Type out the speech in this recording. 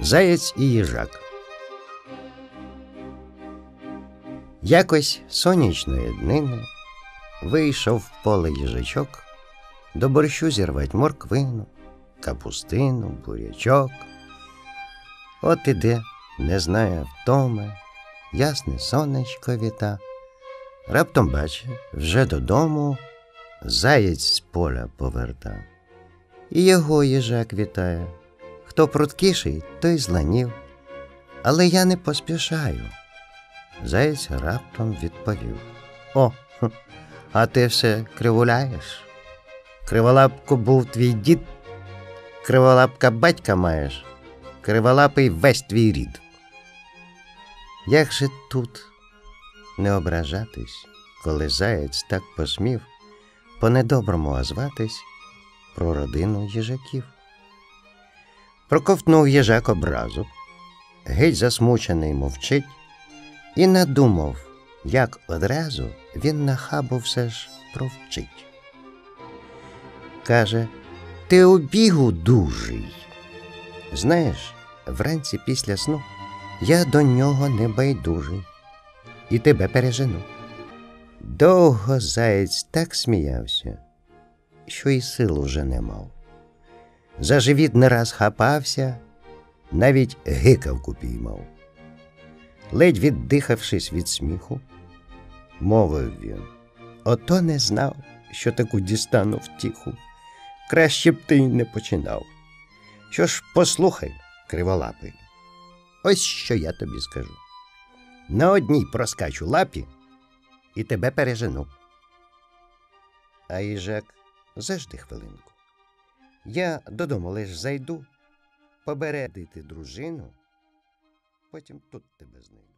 Заєць і їжак. Якось сонячної днини вийшов в поле їжачок, до борщу зірвать морквину, капустину, бурячок. От іде, не знає втоми, ясне сонечко віта. Раптом бачить, вже додому заєць з поля поверта. І його їжак вітає. Хто пруткіший, той зланів. Але я не поспішаю. Заєць раптом відповів. О, а ти все кривуляєш? Криволапко був твій дід, криволапка батька маєш, криволапий весь твій рід. Як же тут не ображатись, коли заєць так посмів по-недоброму озватись про родину їжаків? Проковтнув їжак образу, геть засмучений мовчить, і надумав, як одразу він на хабу все ж провчить. Каже, ти у бігу дужий. Знаєш, вранці після сну я до нього не байдужий і тебе пережену. Довго заєць так сміявся, що й сил уже не мав. За живіт не раз хапався, навіть гикавку піймав. Ледь віддихавшись від сміху, мовив він. Ото не знав, що таку дістану втіху. Краще б ти й не починав. Що ж, послухай, криволапий, ось що я тобі скажу. На одній проскачу лапі і тебе пережену. А їжак, зажди хвилинку. Я додому лиш зайду, побередити дружину, потім тут тебе знайду.